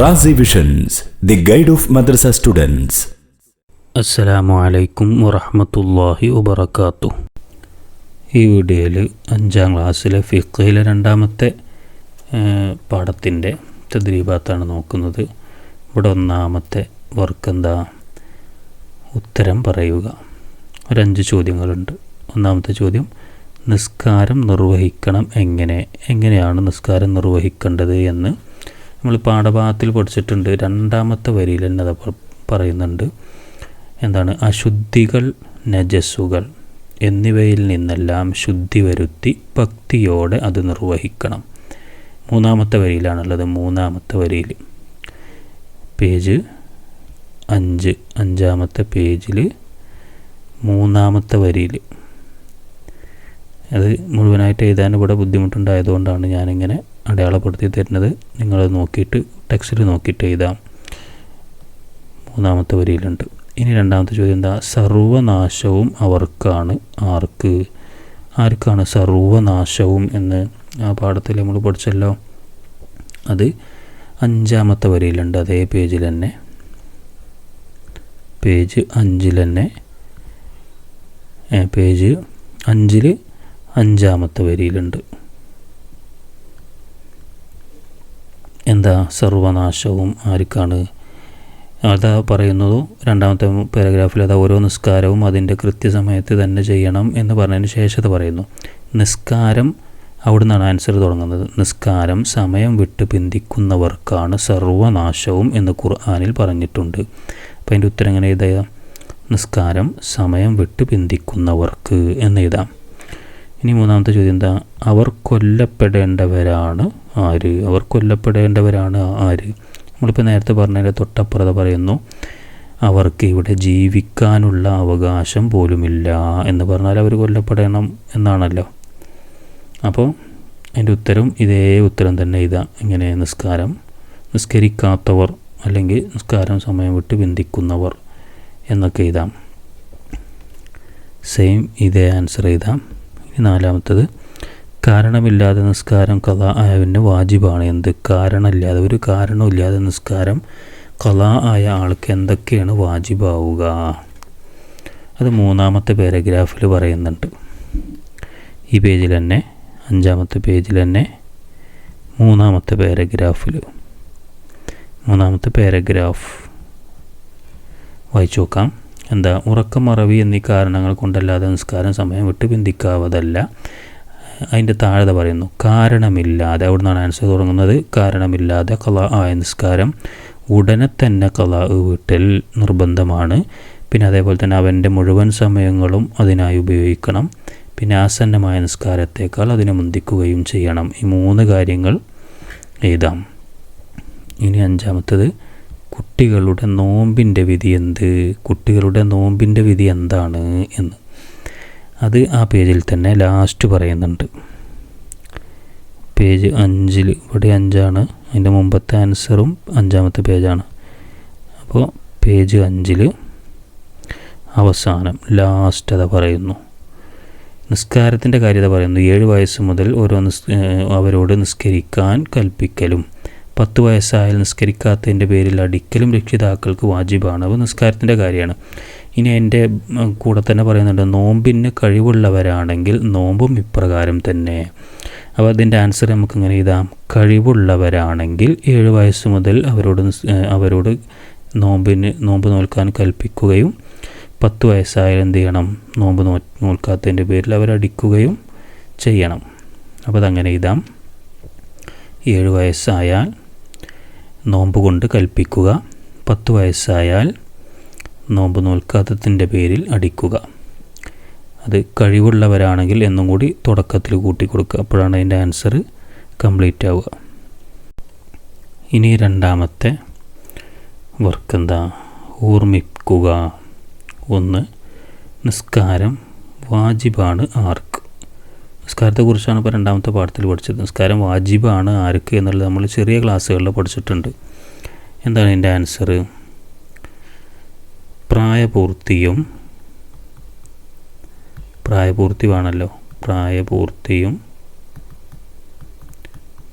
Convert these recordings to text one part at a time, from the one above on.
Razi visions the guide of madrasa students അസ്സലാമു അലൈക്കും വറഹമത്തല്ലാഹി വബർക്കാത്തു ഈ വീഡിയോയിൽ അഞ്ചാം ക്ലാസ്സിലെ ഫിഖയിലെ രണ്ടാമത്തെ പാഠത്തിന്റെ തദ്രീബാത്താണ് നോക്കുന്നത്. ഇവിടെ ഒന്നാമത്തെ വർക്ക് എന്താ ഉത്തരം പറയുക. ഒരഞ്ച് ചോദ്യങ്ങളുണ്ട്. ഒന്നാമത്തെ ചോദ്യം നിസ്കാരം നിർവഹിക്കണം എങ്ങനെ? എങ്ങനെയാണ് നിസ്കാരം നിർവഹിക്കേണ്ടത് എന്ന് നമ്മൾ പാഠഭാഗത്തിൽ പഠിച്ചിട്ടുണ്ട്. രണ്ടാമത്തെ വരിയിൽ തന്നെ അത് പറയുന്നുണ്ട്. എന്താണ്? അശുദ്ധികൾ നജസ്സുകൾ എന്നിവയിൽ നിന്നെല്ലാം ശുദ്ധി വരുത്തി ഭക്തിയോടെ അത് നിർവഹിക്കണം. മൂന്നാമത്തെ വരിയിലാണുള്ളത്. മൂന്നാമത്തെ വരിയിൽ പേജ് അഞ്ച് അഞ്ചാമത്തെ പേജിൽ മൂന്നാമത്തെ വരിയിൽ അത് മുഴുവനായിട്ട് എഴുതാൻ ഇവിടെ ബുദ്ധിമുട്ടുണ്ടായതുകൊണ്ടാണ് ഞാനിങ്ങനെ അടയാളപ്പെടുത്തി തരുന്നത് നിങ്ങൾ നോക്കിയിട്ട് ടെക്സ്റ്റിൽ നോക്കിയിട്ട് എഴുതാം. മൂന്നാമത്തെ വരിയിലുണ്ട്. ഇനി രണ്ടാമത്തെ ചോദ്യം എന്താ? സർവനാശവും അവർക്കാണ് ആർക്ക്? ആർക്കാണ് സർവനാശവും എന്ന് ആ പാഠത്തിൽ നമ്മൾ പഠിച്ചല്ലോ. അത് അഞ്ചാമത്തെ വരിയിലുണ്ട്. അതേ പേജിൽ തന്നെ. പേജ് അഞ്ചിൽ തന്നെ. പേജ് അഞ്ചിൽ അഞ്ചാമത്തെ വരിയിലുണ്ട്. എന്താ സർവനാശവും ആർക്കാണ്. അതാ പറയുന്നതോ രണ്ടാമത്തെ പാരഗ്രാഫിൽ അതാ ഓരോ നിസ്കാരവും അതിന്റെ കൃത്യസമയത്ത് തന്നെ ചെയ്യണം എന്ന് പറഞ്ഞതിന് ശേഷം അത് പറയുന്നു. നിസ്കാരം അവിടെ നിന്നാണ് ആൻസർ തുടങ്ങുന്നത്. നിസ്കാരം സമയം വിട്ട് പിന്തിക്കുന്നവർക്കാണ് സർവനാശവും എന്ന് ഖുർആാനിൽ പറഞ്ഞിട്ടുണ്ട്. അപ്പം അതിന്റെ ഉത്തരം എങ്ങനെ എഴുതാം? നിസ്കാരം സമയം വിട്ട് പിന്തിക്കുന്നവർക്ക് എന്ന് എഴുതാം. ഇനി മൂന്നാമത്തെ ചോദ്യം എന്താ? അവർ കൊല്ലപ്പെടേണ്ടവരാണ് ആര്? അവർ കൊല്ലപ്പെടേണ്ടവരാണ് ആര്? നമ്മളിപ്പോൾ നേരത്തെ പറഞ്ഞതിന്റെ തൊട്ടപ്പുറത്ത് പറയുന്നു അവർക്ക് ഇവിടെ ജീവിക്കാനുള്ള അവകാശം പോലുമില്ല എന്ന് പറഞ്ഞാൽ അവർ കൊല്ലപ്പെടണം എന്നാണല്ലോ. അപ്പോൾ അതിന്റെ ഉത്തരം ഇതേ ഉത്തരം തന്നെ ഇതാ. ഇങ്ങനെ നിസ്കാരം. നിസ്കരിക്കാത്തവർ അല്ലെങ്കിൽ നിസ്കാരം സമയം വിട്ട് ബന്ധിക്കുന്നവർ എന്നൊക്കെ എഴുതാം സെയിം ഇതേ ആൻസർ എഴുതാം നാലാമത്തത് കാരണമില്ലാതെ നിസ്കാരം കഥ ആയവന് വാജിബാണ്. എന്ത് കാരണമില്ലാതെ? ഒരു കാരണമില്ലാതെ നിസ്കാരം കഥ ആയ ആൾക്ക് എന്തൊക്കെയാണ് വാജിബാവുക? അത് മൂന്നാമത്തെ പാരഗ്രാഫിൽ പറയുന്നുണ്ട്. ഈ പേജിൽ തന്നെ അഞ്ചാമത്തെ പേജിൽ തന്നെ മൂന്നാമത്തെ പാരഗ്രാഫിൽ. മൂന്നാമത്തെ പാരഗ്രാഫ് വായിച്ചു നോക്കാം. എന്താ ഉറക്കം മറവി എന്നീ കാരണങ്ങൾ കൊണ്ടല്ലാതെ നിസ്കാരം സമയം വിട്ട് ബന്ധിക്കാവതല്ല അതിന്റെ താഴെ പറയുന്നു കാരണമില്ലാതെ അവിടെ നിന്നാണ് ആൻസർ തുടങ്ങുന്നത് കാരണമില്ലാതെ കല ആയ നിസ്കാരം ഉടനെ തന്നെ കല വീട്ടൽ നിർബന്ധമാണ്. പിന്നെ അതേപോലെ തന്നെ അവന്റെ മുഴുവൻ സമയങ്ങളും അതിനായി ഉപയോഗിക്കണം. പിന്നെ ആസന്നമായ നിസ്കാരത്തേക്കാൾ അതിനെ മുന്തിക്കുകയും ചെയ്യണം. ഈ മൂന്ന് കാര്യങ്ങൾ എഴുതാം. ഇനി അഞ്ചാമത്തത് കുട്ടികളുടെ നോമ്പിന്റെ വിധി എന്ത്? കുട്ടികളുടെ നോമ്പിന്റെ വിധി എന്താണ് എന്ന്. അത് ആ പേജിൽ തന്നെ ലാസ്റ്റ് പറയുന്നുണ്ട്. പേജ് അഞ്ചിൽ ഇവിടെ അഞ്ചാണ്. അതിന്റെ മുമ്പത്തെ ആൻസറും അഞ്ചാമത്തെ പേജാണ്. അപ്പോൾ പേജ് അഞ്ചിൽ അവസാനം ലാസ്റ്റ് അത പറയുന്നു. നിസ്കാരത്തിന്റെ കാര്യത പറയുന്നു. ഏഴ് വയസ്സ് മുതൽ ഓരോ അവരോട് നിസ്കരിക്കാൻ കൽപ്പിക്കലും. പത്ത് വയസ്സായാൽ നിസ്കരിക്കാത്തതിന്റെ പേരിൽ അടിക്കലും രക്ഷിതാക്കൾക്ക് വാജിബാണ്. അപ്പോൾ നിസ്കാരത്തിന്റെ കാര്യമാണ്. ഇനി എന്റെ കൂടെ തന്നെ പറയുന്നുണ്ട് നോമ്പിന് കഴിവുള്ളവരാണെങ്കിൽ നോമ്പും ഇപ്രകാരം തന്നെ. അപ്പോൾ അതിന്റെ ആൻസർ നമുക്ക് ഇങ്ങനെ എഴുതാം. കഴിവുള്ളവരാണെങ്കിൽ ഏഴ് വയസ്സ് മുതൽ അവരോട് അവരോട് നോമ്പിന് നോമ്പ് നോൽക്കാൻ കൽപ്പിക്കുകയും പത്ത് വയസ്സായാൽ എന്ത് ചെയ്യണം? നോമ്പ് നോ നോൽക്കാത്തതിന്റെ പേരിൽ അവരടിക്കുകയും ചെയ്യണം. അപ്പോൾ അതങ്ങനെ എഴുതാം. ഏഴ് വയസ്സായാൽ നോമ്പ് കൊണ്ട് കൽപ്പിക്കുക. പത്ത് വയസ്സായാൽ നോമ്പ് നോൽക്കാത്തതിന്റെ പേരിൽ അടിക്കുക. അത് കഴിവുള്ളവരാണെങ്കിൽ എന്നും കൂടി തുടക്കത്തിൽ കൂട്ടി കൊടുക്കുക അപ്പോഴാണ് അതിന്റെ ആൻസർ കംപ്ലീറ്റ് ആവുക. ഇനി രണ്ടാമത്തെ വർക്ക് എന്താ? ഓർമ്മിക്കുക. ഒന്ന് നിസ്കാരം വാജിബാണ് ആർക്ക്? നിസ്കാരത്തെക്കുറിച്ചാണ് ഇപ്പോൾ രണ്ടാമത്തെ പാഠത്തിൽ പഠിച്ചത്. നിസ്കാരം വാജിബാണ് ആർക്ക് എന്നുള്ളത് നമ്മൾ ചെറിയ ക്ലാസ്സുകളിൽ പഠിച്ചിട്ടുണ്ട്. എന്താണ് അതിന്റെ ആൻസർ? പ്രായപൂർത്തിയും പ്രായപൂർത്തി വേണമല്ലോ പ്രായപൂർത്തിയും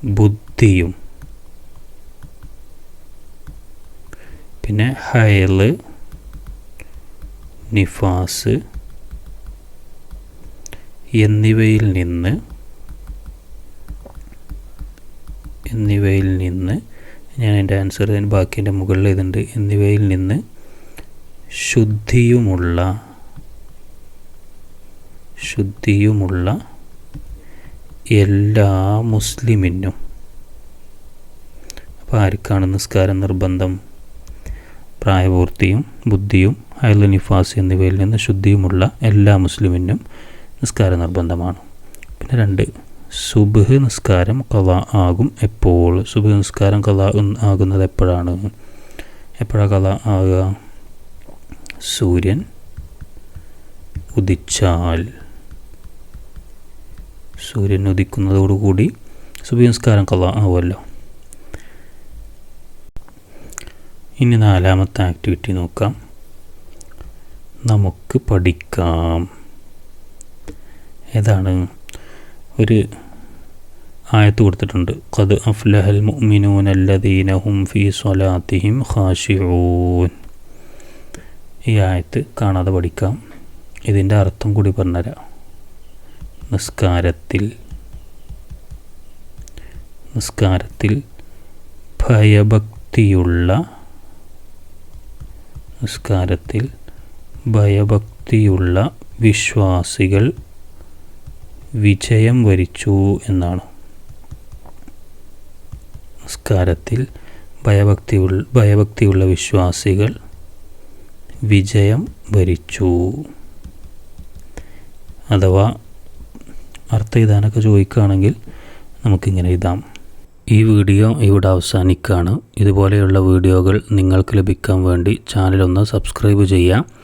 ബുദ്ധിയും. പിന്നെ ഹയൽ നിഫാസ് എന്നിവയിൽ നിന്ന് എന്നിവയിൽ നിന്ന് ഞാൻ എന്റെ ആൻസർ ഞാൻ ബാക്കി എന്റെ മുകളിൽ ഇതുണ്ട് എന്നിവയിൽ നിന്ന് ശുദ്ധിയുമുള്ള ശുദ്ധിയുമുള്ള എല്ലാ മുസ്ലിമിനും അപ്പോൾ ആർക്കാണ് നിസ്കാരം നിർബന്ധം? പ്രായപൂർത്തിയും ബുദ്ധിയും അയൽ നിഫാസ് എന്നിവയിൽ നിന്ന് ശുദ്ധിയുമുള്ള എല്ലാ മുസ്ലിമിനും നിസ്കാരം നിർബന്ധമാണ്. പിന്നെ രണ്ട് സുബഹ് നിസ്കാരം കല ആകും എപ്പോൾ? സുബഹ് നിസ്കാരം കല ആകുന്നത് എപ്പോഴാണ്? എപ്പോഴാണ് കല ആകുക? സൂര്യൻ ഉദിച്ചാൽ. സൂര്യൻ ഉദിക്കുന്നതോടുകൂടി സുബഹ് നിസ്കാരം കല ആവുമല്ലോ. ഇനി നാലാമത്തെ ആക്ടിവിറ്റി നോക്കാം. നമുക്ക് പഠിക്കാം. ഏതാണ്? ഒരു ആയത്ത് കൊടുത്തിട്ടുണ്ട്. ഖദ് അഫ്ലഹൽ മുഅ്മിനൂന അല്ലദീന ഹും ഫീ സ്വലാത്തിഹിം ഖാശിഊൻ ഈ ആയത്ത് കാണാതെ പഠിക്കാം. ഇതിന്റെ അർത്ഥം കൂടി പറഞ്ഞുതരാം. നിസ്കാരത്തിൽ നിസ്കാരത്തിൽ ഭയഭക്തിയുള്ള നിസ്കാരത്തിൽ ഭയഭക്തിയുള്ള വിശ്വാസികൾ വിജയം വരിച്ചു എന്നാണ്. നമസ്കാരത്തിൽ ഭയഭക്തി ഭയഭക്തിയുള്ള വിശ്വാസികൾ വിജയം വരിച്ചു. അഥവാ അർത്ഥ ഇതാനൊക്കെ ചോദിക്കുകയാണെങ്കിൽ നമുക്കിങ്ങനെ എഴുതാം. ഈ വീഡിയോ ഇവിടെ അവസാനിക്കുകയാണ്. ഇതുപോലെയുള്ള വീഡിയോകൾ നിങ്ങൾക്ക് ലഭിക്കാൻ വേണ്ടി ചാനലൊന്ന് സബ്സ്ക്രൈബ് ചെയ്യുക.